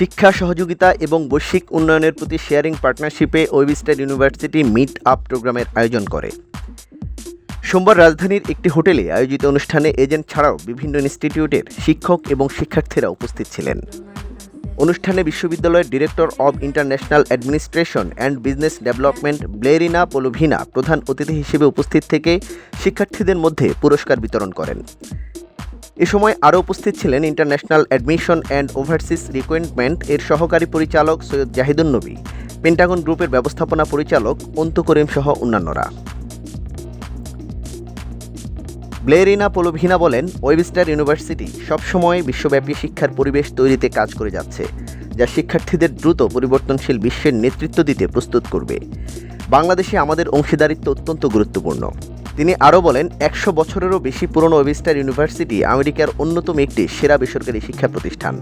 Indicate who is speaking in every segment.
Speaker 1: শিক্ষা সহযোগিতা এবং বৈশ্বিক উন্নয়নের প্রতি শেয়ারিং পার্টনারশিপে ওয়েবিস্টার ইউনিভার্সিটি মিট আপ প্রোগ্রামের আয়োজন করে। সোমবার রাজধানীর একটি হোটেলে আয়োজিত অনুষ্ঠানে এজেন্ট ছাড়াও বিভিন্ন ইনস্টিটিউটের শিক্ষক এবং শিক্ষার্থীরা উপস্থিত ছিলেন। অনুষ্ঠানে বিশ্ববিদ্যালয়ের director of international administration and business development Blerina Polovina প্রধান অতিথি হিসেবে উপস্থিত থেকে শিক্ষার্থীদের মধ্যে পুরস্কার বিতরণ করেন। এ সময় আরও উপস্থিত ছিলেন international admission and overseas recruitment এর সহকারী পরিচালক সৈয়দ জাহিদুন নবী, পেন্টাগন গ্রুপের ব্যবস্থাপনা পরিচালক অন্তু করিম সহ অন্যান্যরা। ব্লেরিনা পোলোভিনা বলেন, ওয়েবস্টার ইউনিভার্সিটি সবসময় বিশ্বব্যাপী শিক্ষার পরিবেশ তৈরিতে কাজ করে যাচ্ছে, যা শিক্ষার্থীদের দ্রুত পরিবর্তনশীল বিশ্বের নেতৃত্ব দিতে প্রস্তুত করবে। বাংলাদেশে আমাদের অংশীদারিত্ব অত্যন্ত গুরুত্বপূর্ণ। তিনি আরও বলেন, একশো বছরেরও বেশি পুরনো ওয়েবস্টার ইউনিভার্সিটি আমেরিকার অন্যতম একটি সেরা বেসরকারি শিক্ষা প্রতিষ্ঠান।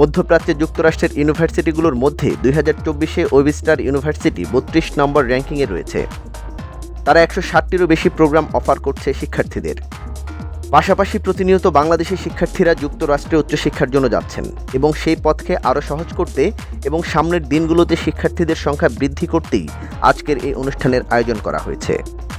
Speaker 1: মধ্যপ্রাচ্যের যুক্তরাষ্ট্রের ইউনিভার্সিটিগুলোর মধ্যে দুই হাজার চব্বিশে ওয়েবস্টার ইউনিভার্সিটি বত্রিশ নম্বর র্যাঙ্কিংয়ে রয়েছে। তারা একশো ষাটটিরও বেশি প্রোগ্রাম অফার করছে শিক্ষার্থীদের। পাশাপাশি প্রতিনিয়ত বাংলাদেশের শিক্ষার্থীরা যুক্তরাষ্ট্রে উচ্চশিক্ষার জন্য যাচ্ছেন এবং সেই পথকে আরও সহজ করতে এবং সামনের দিনগুলোতে শিক্ষার্থীদের সংখ্যা বৃদ্ধি করতেই আজকের এই অনুষ্ঠানের আয়োজন করা হয়েছে।